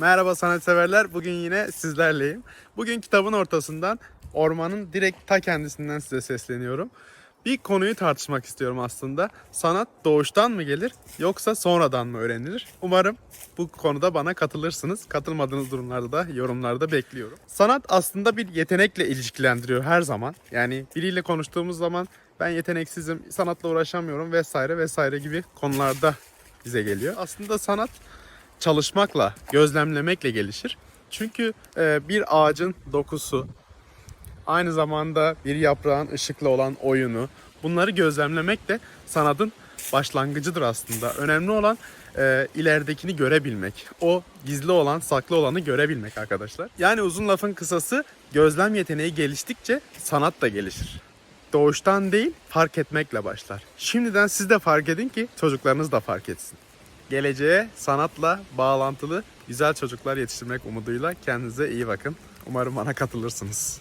Merhaba sanatseverler. Bugün yine sizlerleyim. Bugün kitabın ortasından ormanın direkt ta kendisinden size sesleniyorum. Bir konuyu tartışmak istiyorum aslında. Sanat doğuştan mı gelir yoksa sonradan mı öğrenilir? Umarım bu konuda bana katılırsınız. Katılmadığınız durumlarda da yorumlarda bekliyorum. Sanat aslında bir yetenekle ilişkilendiriyor her zaman. Yani biriyle konuştuğumuz zaman ben yeteneksizim, sanatla uğraşamıyorum vesaire vesaire gibi konularda bize geliyor. Aslında sanat çalışmakla, gözlemlemekle gelişir. Çünkü e, bir ağacın dokusu, aynı zamanda bir yaprağın ışıkla olan oyunu, bunları gözlemlemek de sanatın başlangıcıdır aslında. Önemli olan e, ileridekini görebilmek. O gizli olan, saklı olanı görebilmek arkadaşlar. Yani uzun lafın kısası gözlem yeteneği geliştikçe sanat da gelişir. Doğuştan değil, fark etmekle başlar. Şimdiden siz de fark edin ki çocuklarınız da fark etsin geleceğe sanatla bağlantılı güzel çocuklar yetiştirmek umuduyla kendinize iyi bakın. Umarım bana katılırsınız.